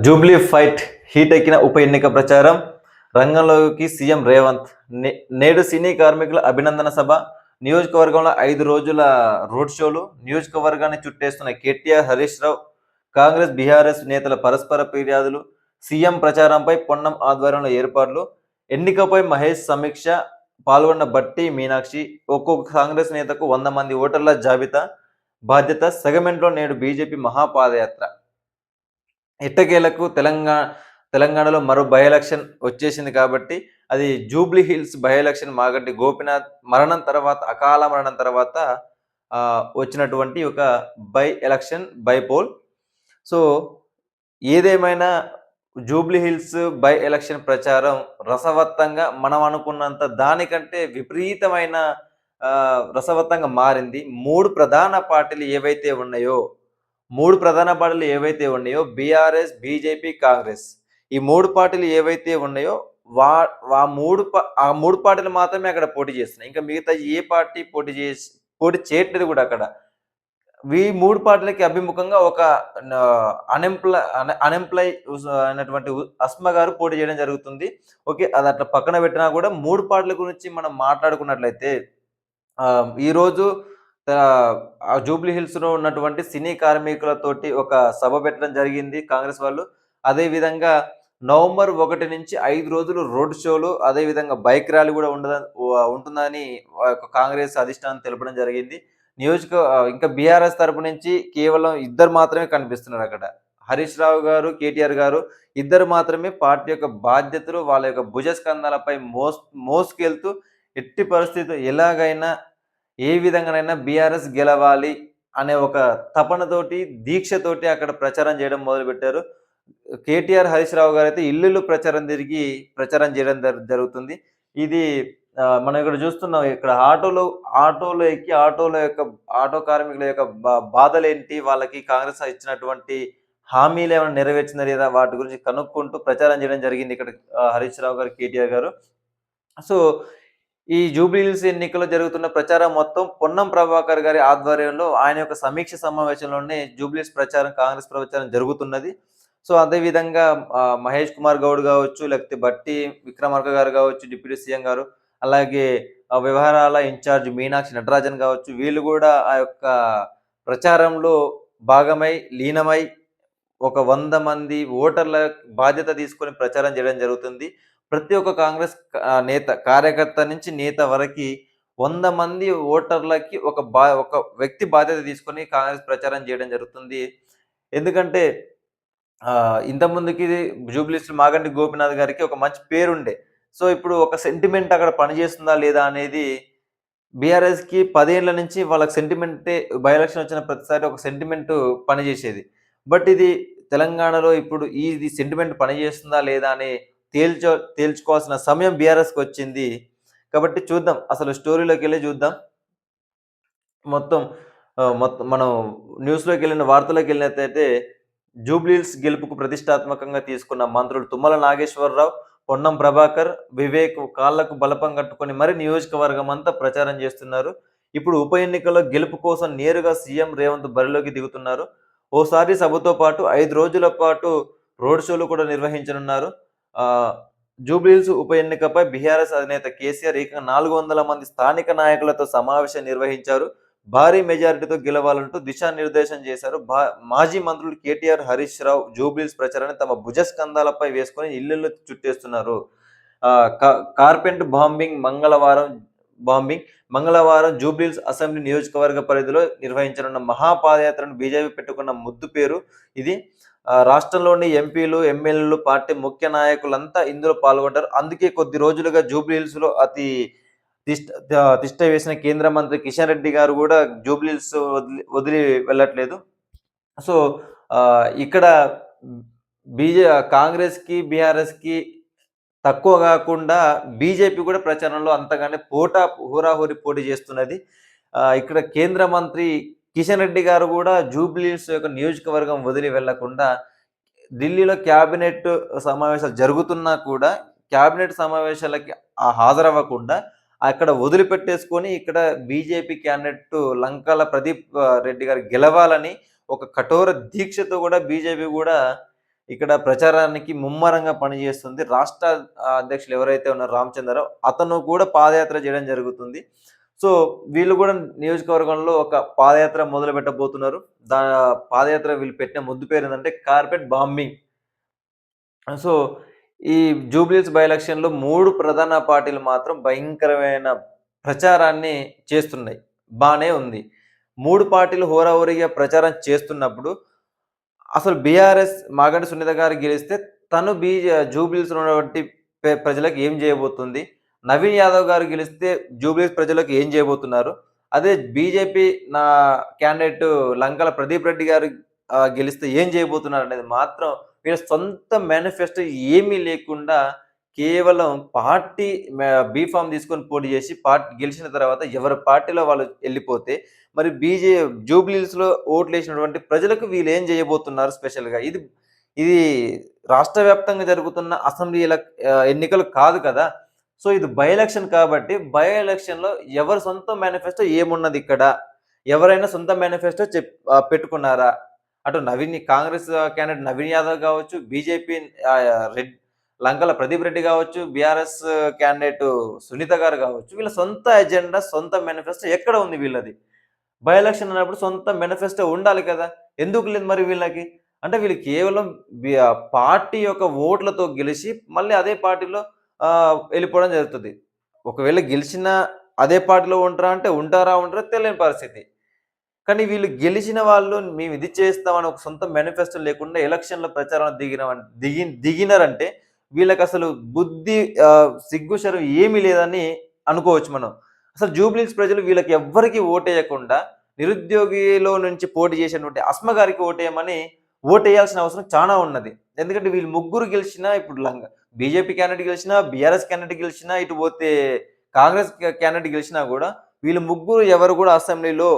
Jubilee fight heat ఎక్కిన ఉప ఎన్నిక ప్రచారం. రంగంలోకి సీఎం రేవంత్. నే- నేడు సినీ కార్మికుల అభినందన సభ. నియోజకవర్గంలో ఐదు రోజుల రోడ్ షోలు. నియోజకవర్గాన్ని చుట్టేస్తున్న కేటీఆర్ హరీష్ రావు కాంగ్రెస్ బీఆర్ఎస్ నేతల పరస్పర ఫిర్యాదులు సీఎం ప్రచారంపై పొన్నం ఆధ్వర్యంలో ఏర్పాట్లు. ఎన్నికపై మహేష్ సమీక్ష పాల్గొన్న బట్టి మీనాక్షి ఒక్కొక్క కాంగ్రెస్ నేతకు వంద మంది ఓటర్ల జాబితా బాధ్యత. సెగమెంట్లో నేడు బీజేపీ మహాపాదయాత్ర. ఎట్టకేలకు తెలంగాణ తెలంగాణలో మరో బై ఎలక్షన్ వచ్చేసింది కాబట్టి అది జూబ్లీ హిల్స్ బై ఎలక్షన్ మాగంటి గోపినాథ్ మరణం తర్వాత అకాల మరణం తర్వాత వచ్చినటువంటి ఒక by election by poll. So ఏదేమైనా జూబ్లీ హిల్స్ బై ఎలక్షన్ ప్రచారం రసవత్తంగా మనం అనుకున్నంత దానికంటే విపరీతమైన రసవత్తంగా మారింది. మూడు ప్రధాన పార్టీలు ఏవైతే ఉన్నాయో మూడు ప్రధాన పార్టీలు ఏవైతే ఉన్నాయో బీఆర్ఎస్ బీజేపీ కాంగ్రెస్. ఈ మూడు పార్టీలు ఏవైతే ఉన్నాయో వా ఆ మూడు ఆ మూడు పార్టీలు మాత్రమే అక్కడ పోటీ చేస్తున్నాయి. ఇంకా మిగతా ఏ పార్టీ పోటీ చేసి పోటీ చేయట్లేదు కూడా అక్కడ. ఈ మూడు పార్టీలకి అభిముఖంగా ఒక అన్ఎంప్లాయ్ అన్ఎంప్లాయ్ అయినటువంటి అస్మ గారు పోటీ చేయడం జరుగుతుంది. ఓకే అది అట్లా పక్కన పెట్టినా కూడా మూడు పార్టీల గురించి మనం మాట్లాడుకున్నట్లయితే ఈరోజు జూబ్లీ హిల్స్లో ఉన్నటువంటి సినీ కార్మికులతోటి ఒక సభ పెట్టడం జరిగింది కాంగ్రెస్ వాళ్ళు. అదేవిధంగా నవంబర్ ఒకటి నుంచి ఐదు రోజులు రోడ్ షోలు అదే విధంగా బైక్ ర్యాలీ కూడా ఉండద ఉంటుందని కాంగ్రెస్ అధిష్టానం తెలపడం జరిగింది. నియోజక ఇంకా బీఆర్ఎస్ తరపు నుంచి కేవలం ఇద్దరు మాత్రమే కనిపిస్తున్నారు అక్కడ. హరీష్ రావు గారు కేటీఆర్ గారు ఇద్దరు మాత్రమే పార్టీ యొక్క బాధ్యతలు వాళ్ళ యొక్క భుజస్కంధాలపై మోస్ మోసుకెళ్తూ ఎట్టి పరిస్థితి ఎలాగైనా ఏ విధంగానైనా బీఆర్ఎస్ గెలవాలి అనే ఒక తపనతోటి దీక్షతోటి అక్కడ ప్రచారం చేయడం మొదలుపెట్టారు. కేటీఆర్ హరీష్ రావు గారు అయితే ఇల్లు ప్రచారం తిరిగి ప్రచారం చేయడం జరుగుతుంది. ఇది మనం ఇక్కడ చూస్తున్నాం ఇక్కడ ఆటోలో ఆటోలో ఎక్కి ఆటోల యొక్క ఆటో కార్మికుల యొక్క బా- వాళ్ళకి కాంగ్రెస్ ఇచ్చినటువంటి హామీలు ఏమైనా నెరవేర్చిందా లేదా? వాటి గురించి కనుక్కుంటూ ప్రచారం చేయడం జరిగింది ఇక్కడ హరీష్ రావు గారు కేటీఆర్ గారు. సో ఈ జూబ్లీహిల్స్ ఎన్నికల్లో జరుగుతున్న ప్రచారం మొత్తం పొన్నం ప్రభాకర్ గారి ఆధ్వర్యంలో ఆయన యొక్క సమీక్ష సమావేశంలోనే జూబ్లీహిల్స్ ప్రచారం కాంగ్రెస్ ప్రచారం జరుగుతున్నది. సో అదేవిధంగా మహేష్ కుమార్ గౌడ్ కావచ్చు లేకపోతే బట్టి విక్రమార్క గారు కావచ్చు డిప్యూటీ సీఎం గారు అలాగే వ్యవహారాల ఇన్ఛార్జ్ మీనాక్షి నటరాజన్ కావచ్చు వీళ్ళు కూడా ఆ యొక్క ప్రచారంలో భాగమై లీనమై ఒక వంద మంది ఓటర్ల బాధ్యత తీసుకొని ప్రచారం చేయడం జరుగుతుంది. ప్రతి ఒక్క కాంగ్రెస్ నేత కార్యకర్త నుంచి నేత వరకు వంద మంది ఓటర్లకి ఒక బా ఒక వ్యక్తి బాధ్యత తీసుకొని కాంగ్రెస్ ప్రచారం చేయడం జరుగుతుంది. ఎందుకంటే ఇంతకుముందుకి ఇది మాగంటి గోపినాథ్ గారికి ఒక మంచి పేరుండే. సో ఇప్పుడు ఒక సెంటిమెంట్ అక్కడ పనిచేస్తుందా లేదా అనేది బీఆర్ఎస్కి పదేళ్ళ నుంచి వాళ్ళకి సెంటిమెంటే బై ఎలక్షన్ వచ్చిన ప్రతిసారి ఒక సెంటిమెంట్ పనిచేసేది. బట్ ఇది తెలంగాణలో ఇప్పుడు ఈ- సెంటిమెంట్ పనిచేస్తుందా లేదా అని తేల్చో తేల్చుకోవాల్సిన సమయం బీఆర్ఎస్కి వచ్చింది. కాబట్టి చూద్దాం. అసలు స్టోరీలోకి వెళ్ళి చూద్దాం. మొత్తం మొత్తం మనం న్యూస్లోకి వెళ్ళిన వార్తలోకి వెళ్ళినట్టయితే జూబ్లీల్స్ గెలుపుకు ప్రతిష్టాత్మకంగా తీసుకున్న మంత్రులు తుమ్మల నాగేశ్వరరావు పొన్నం ప్రభాకర్ వివేక్ కాళ్ళకు బలపం కట్టుకొని మరి నియోజకవర్గం అంతా ప్రచారం చేస్తున్నారు. ఇప్పుడు ఉప ఎన్నికల్లో గెలుపు కోసం నేరుగా సీఎం రేవంత్ బరిలోకి దిగుతున్నారు. ఓసారి సభతో పాటు ఐదు రోజుల పాటు రోడ్ షోలు కూడా నిర్వహించనున్నారు. జూబ్లీహిల్స్ ఉప ఎన్నికపై బీఆర్ఎస్ అధినేత కేసీఆర్ ఏకంగా నాలుగు వందల మంది స్థానిక నాయకులతో సమావేశం నిర్వహించారు. భారీ మెజారిటీతో గెలవాలంటూ దిశానిర్దేశం చేశారు. మాజీ మంత్రులు కేటీఆర్ హరీష్ రావు జూబ్లీహిల్స్ ప్రచారాన్ని తమ భుజస్కంధాలపై వేసుకొని ఇల్లు చుట్టేస్తున్నారు. ఆ, కార్పెంట్ బాంబింగ్ మంగళవారం బాంబింగ్ మంగళవారం జూబ్లీహిల్స్ అసెంబ్లీ నియోజకవర్గ పరిధిలో నిర్వహించనున్న మహాపాదయాత్రను బీజేపీ పెట్టుకున్న ముద్దు పేరు ఇది. రాష్ట్రంలోని ఎంపీలు ఎమ్మెల్యేలు పార్టీ ముఖ్య నాయకులంతా ఇందులో పాల్గొంటారు. అందుకే కొద్ది రోజులుగా జూబ్లీహిల్స్లో అతి తిష్ట తిష్ట వేసిన కేంద్ర మంత్రి కిషన్ రెడ్డి గారు కూడా జూబ్లీహిల్స్ వదిలి వదిలి వెళ్ళట్లేదు. సో ఇక్కడ బీజే కాంగ్రెస్కి బీఆర్ఎస్కి తక్కువ కాకుండా బీజేపీ కూడా ప్రచారంలో అంతగానే పోటా హోరాహోరీ పోటీ చేస్తున్నది. ఇక్కడ కేంద్ర మంత్రి కిషన్ రెడ్డి గారు కూడా జూబ్లీస్ యొక్క నియోజకవర్గం వదిలి వెళ్ళకుండా ఢిల్లీలో క్యాబినెట్ సమావేశాలు జరుగుతున్నా కూడా క్యాబినెట్ సమావేశాలకి హాజరవ్వకుండా అక్కడ వదిలిపెట్టేసుకొని ఇక్కడ బీజేపీ క్యాండిడేట్ లంకాల ప్రదీప్ రెడ్డి గారు గెలవాలని ఒక కఠోర దీక్షతో కూడా బీజేపీ కూడా ఇక్కడ ప్రచారానికి ముమ్మరంగా పనిచేస్తుంది. రాష్ట్ర అధ్యక్షులు ఎవరైతే ఉన్నారో రామచంద్రరావు అతను కూడా పాదయాత్ర చేయడం జరుగుతుంది. సో వీళ్ళు కూడా నియోజకవర్గంలో ఒక పాదయాత్ర మొదలు పెట్టబోతున్నారు దా పాదయాత్ర వీళ్ళు పెట్టిన ముద్దు పేరు ఏంటంటే కార్పెట్ బాంబింగ్. సో ఈ జూబ్లీస్ బై ఎలక్షన్లో మూడు ప్రధాన పార్టీలు మాత్రం భయంకరమైన ప్రచారాన్ని చేస్తున్నాయి. బాగానే ఉంది. మూడు పార్టీలు హోరాహోరీగా ప్రచారం చేస్తున్నప్పుడు అసలు బీఆర్ఎస్ మాగంటి సునీత గారు గెలిస్తే తను బీ జూబ్లీస్ ఉన్నటువంటి ప్రజలకు ఏం చేయబోతుంది? నవీన్ యాదవ్ గారు గెలిస్తే జూబ్లీస్ ప్రజలకు ఏం చేయబోతున్నారు? అదే బీజేపీ నా క్యాండిడేట్ లంకల ప్రదీప్ రెడ్డి గారు గెలిస్తే ఏం చేయబోతున్నారు అనేది మాత్రం వీళ్ళ సొంత మేనిఫెస్టో ఏమీ లేకుండా కేవలం పార్టీ బీఫామ్ తీసుకొని పోటీ చేసి పార్టీ గెలిచిన తర్వాత ఎవరి పార్టీలో వాళ్ళు వెళ్ళిపోతే మరి బీజే జూబ్లీస్లో ఓట్లు వేసినటువంటి ప్రజలకు వీళ్ళు ఏం చేయబోతున్నారు స్పెషల్గా? ఇది ఇది రాష్ట్ర వ్యాప్తంగా జరుగుతున్న అసెంబ్లీ ఎన్నికలు కాదు కదా? సో ఇది బై ఎలక్షన్ కాబట్టి బై ఎలక్షన్లో ఎవరి సొంత మేనిఫెస్టో ఏమున్నది ఇక్కడ? ఎవరైనా సొంత మేనిఫెస్టో చెప్ పెట్టుకున్నారా? అటు నవీన్ కాంగ్రెస్ క్యాండిడేట్ నవీన్ యాదవ్ కావచ్చు బీజేపీ రెడ్ లంకల ప్రదీప్ రెడ్డి కావచ్చు బీఆర్ఎస్ క్యాండిడేట్ సునీత గారు కావచ్చు వీళ్ళ సొంత ఎజెండా సొంత మేనిఫెస్టో ఎక్కడ ఉంది వీళ్ళది? బై ఎలక్షన్ అన్నప్పుడు సొంత మేనిఫెస్టో ఉండాలి కదా? ఎందుకు లేదు మరి వీళ్ళకి? అంటే వీళ్ళు కేవలం పార్టీ యొక్క ఓట్లతో గెలిచి మళ్ళీ అదే పార్టీలో వెళ్ళిపోవడం జరుగుతుంది. ఒకవేళ గెలిచిన అదే పార్టీలో ఉంటారా అంటే ఉంటారా ఉంటారా తెలియని పరిస్థితి. కానీ వీళ్ళు గెలిచిన వాళ్ళు మేము ఇది చేస్తామని ఒక సొంత మేనిఫెస్టో లేకుండా ఎలక్షన్లో ప్రచారం దిగిన దిగి దిగినారంటే వీళ్ళకి అసలు బుద్ధి ఆ, సిగ్గు ఏమీ లేదని అనుకోవచ్చు మనం. అసలు జూబ్లీస్ ప్రజలు వీళ్ళకి ఎవ్వరికి ఓటేయకుండా నిరుద్యోగిలో నుంచి పోటీ చేసినటువంటి అస్మ గారికి ఓటేయమని ఓటేయాల్సిన అవసరం చాలా ఉన్నది. ఎందుకంటే వీళ్ళు ముగ్గురు గెలిచినా ఇప్పుడు లంగా బీజేపీ క్యాండిడేట్ గెలిచినా బీఆర్ఎస్ క్యాండిడేట్ గెలిచినా ఇటు పోతే కాంగ్రెస్ క్యాండిడేట్ గెలిచినా కూడా వీళ్ళు ముగ్గురు ఎవరు కూడా అసెంబ్లీలో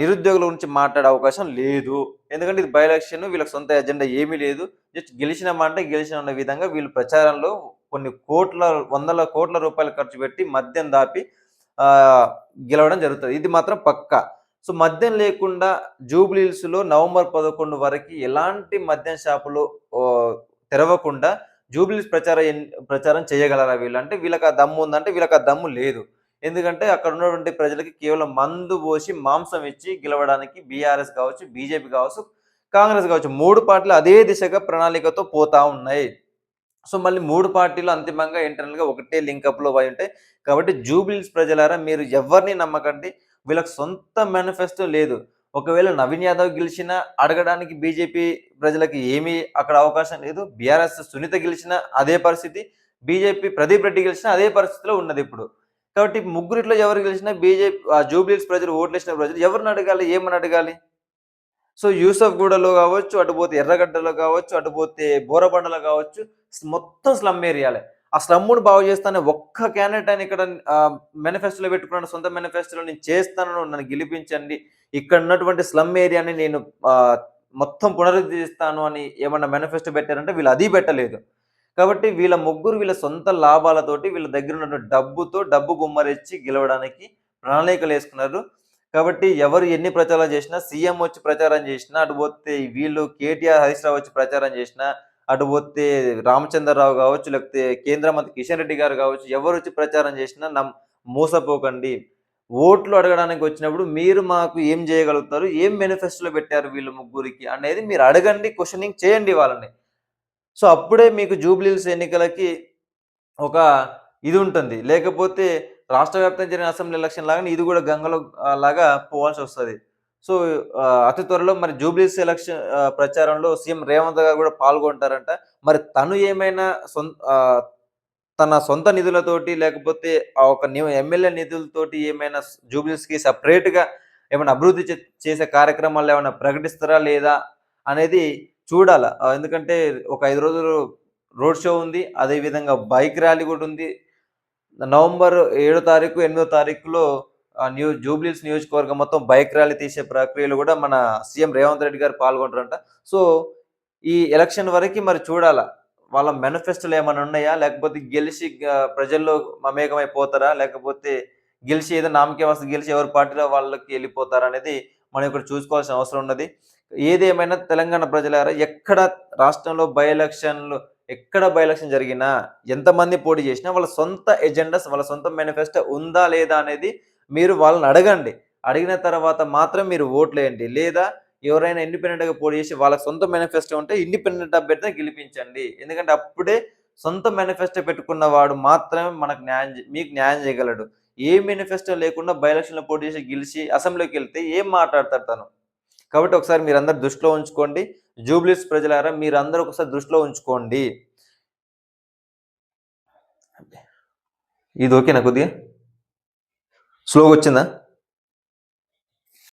నిరుద్యోగుల గురించి మాట్లాడే అవకాశం లేదు. ఎందుకంటే ఇది బై ఎలక్షన్ వీళ్ళకి సొంత ఎజెండా ఏమీ లేదు. జస్ట్ గెలిచినామంటే గెలిచిన విధంగా వీళ్ళు ప్రచారంలో కొన్ని కోట్ల వందల కోట్ల రూపాయలు ఖర్చు పెట్టి మద్యం దాపి గెలవడం జరుగుతుంది. ఇది మాత్రం పక్కా. సో మద్యం లేకుండా జూబ్లీహిల్స్లో నవంబర్ పదకొండు వరకు ఎలాంటి మద్యం షాపులు తెరవకుండా జూబిలీస్ ప్రచారం ప్రచారం చేయగలరా వీళ్ళు? అంటే వీళ్ళకి ఆ దమ్ము ఉందంటే వీళ్ళకి ఆ దమ్ము లేదు. ఎందుకంటే అక్కడ ఉన్నటువంటి ప్రజలకి కేవలం మందు పోసి మాంసం ఇచ్చి గెలవడానికి బీఆర్ఎస్ కావచ్చు బీజేపీ కావచ్చు కాంగ్రెస్ కావచ్చు మూడు పార్టీలు అదే దిశగా ప్రణాళికతో పోతా ఉన్నాయి. సో మళ్ళీ మూడు పార్టీలు అంతిమంగా ఇంటర్నల్గా ఒకటే లింకప్లో పోయి ఉంటాయి. కాబట్టి జూబ్లీస్ ప్రజలారా మీరు ఎవరిని నమ్మకండి? వీళ్ళకి సొంత మేనిఫెస్టో లేదు. ఒకవేళ నవీన్ యాదవ్ గెలిచినా అడగడానికి బీజేపీ ప్రజలకి ఏమీ అక్కడ అవకాశం లేదు. బీఆర్ఎస్ సునీత గెలిచినా అదే పరిస్థితి. బీజేపీ ప్రదీప్ రెడ్డి గెలిచినా అదే పరిస్థితిలో ఉన్నది ఇప్పుడు. కాబట్టి ముగ్గురిట్లో ఎవరు గెలిచినా బీజేపీ జూబ్లీస్ ప్రజలు ఓట్లేసిన ప్రజలు ఎవరిని అడగాలి? ఏమని అడగాలి? సో యూసఫ్ గూడలో కావచ్చు అటుపోతే ఎర్రగడ్డలో కావచ్చు అటుపోతే బోరబండలో కావచ్చు మొత్తం స్లమ్ ఏరియాలే. ఆ స్లమ్మును బాగు చేస్తానే ఒక్క క్యాండిడేట్ అని ఇక్కడ మేనిఫెస్టోలో పెట్టుకున్నాను సొంత మేనిఫెస్టోలో నేను చేస్తాను నన్ను గెలిపించండి. ఇక్కడ ఉన్నటువంటి స్లమ్ ఏరియాని నేను మొత్తం పునరుద్ధరిస్తాను అని ఏమన్నా మేనిఫెస్టో పెట్టారంటే వీళ్ళు అది పెట్టలేదు. కాబట్టి వీళ్ళ ముగ్గురు వీళ్ళ సొంత లాభాలతోటి వీళ్ళ దగ్గర ఉన్న డబ్బుతో డబ్బు గుమ్మరిచ్చి గెలవడానికి ప్రణాళికలు వేసుకున్నారు. కాబట్టి ఎవరు ఎన్ని ప్రచారాలు చేసినా సీఎం వచ్చి ప్రచారం చేసినా అటు పోతే వీళ్ళు కేటీఆర్ హరీష్ రావు వచ్చి ప్రచారం చేసినా అటు పోతే రామచంద్రరావు కావచ్చు లేకపోతే కేంద్ర మంత్రి కిషన్ రెడ్డి గారు కావచ్చు ఎవరు వచ్చి ప్రచారం చేసినా నమ్ మోసపోకండి. ఓట్లు అడగడానికి వచ్చినప్పుడు మీరు మాకు ఏం చేయగలుగుతారు ఏం మేనిఫెస్టోలో పెట్టారు వీళ్ళు ముగ్గురికి అనేది మీరు అడగండి క్వశ్చనింగ్ చేయండి వాళ్ళని. సో అప్పుడే మీకు జూబ్లీల్స్ ఎన్నికలకి ఒక ఇది ఉంటుంది. లేకపోతే రాష్ట్ర వ్యాప్తంగా జరిగిన అసెంబ్లీ ఎలక్షన్ లాగానే ఇది కూడా గంగలో లాగా పోవాల్సి వస్తుంది. సో అతి త్వరలో మరి జూబ్లీస్ ఎలక్షన్ ప్రచారంలో సీఎం రేవంత్ గారు కూడా పాల్గొంటారంట. మరి తను ఏమైనా సొంత తన సొంత నిధులతోటి లేకపోతే ఆ ఒక ఎమ్మెల్యే నిధులతోటి ఏమైనా జూబ్లీస్కి సపరేట్గా ఏమైనా అభివృద్ధి చేసే కార్యక్రమాలు ఏమైనా ప్రకటిస్తారా లేదా అనేది చూడాల. ఎందుకంటే ఒక ఐదు రోజులు రోడ్ షో ఉంది అదే విధంగా బైక్ ర్యాలీ కూడా ఉంది. నవంబర్ ఏడో తారీఖు ఎనిమిదో తారీఖులో న్యూ జూబ్లీస్ నియోజకవర్గం మొత్తం బైక్ ర్యాలీ తీసే ప్రక్రియలో కూడా మన సీఎం రేవంత్ రెడ్డి గారు పాల్గొంటారంట. సో ఈ ఎలక్షన్ వరకు మరి చూడాలా? వాళ్ళ మేనిఫెస్టోలు ఏమైనా ఉన్నాయా? లేకపోతే గెలిచి ప్రజల్లో మమేకమైపోతారా? లేకపోతే గెలిచి ఏదో నామకే వస్తే గెలిచి ఎవరి పార్టీలో వాళ్ళకి వెళ్ళిపోతారా అనేది మనం ఇక్కడ చూసుకోవాల్సిన అవసరం ఉన్నది. ఏదేమైనా తెలంగాణ ప్రజలారా ఎక్కడ రాష్ట్రంలో బై ఎలక్షన్లు ఎక్కడ బై ఎలక్షన్ జరిగినా ఎంతమంది పోటీ చేసినా వాళ్ళ సొంత ఎజెండాస్ వాళ్ళ సొంత మేనిఫెస్టో ఉందా లేదా అనేది మీరు వాళ్ళని అడగండి. అడిగిన తర్వాత మాత్రం మీరు ఓట్లేయండి. లేదా ఎవరైనా ఇండిపెండెంట్గా పోటీ చేసి వాళ్ళ సొంత మేనిఫెస్టో ఉంటే ఇండిపెండెంట్ అభ్యర్థిని గెలిపించండి. ఎందుకంటే అప్పుడే సొంత మేనిఫెస్టో పెట్టుకున్న వాడు మాత్రమే మనకు న్యాయం చే- మీకు న్యాయం చేయగలడు. ఏ మేనిఫెస్టో లేకుండా బై ఎలక్షన్లో పోటీ చేసి గెలిచి అసెంబ్లీకి వెళ్తే ఏం మాట్లాడతాడు తను? కాబట్టి ఒకసారి మీరందరూ దృష్టిలో ఉంచుకోండి. జూబ్లీస్ ప్రజలారా మీరందరూ ఒకసారి దృష్టిలో ఉంచుకోండి. ఇది ఓకేనా కొద్దిగా? స్లోగా వచ్చిందా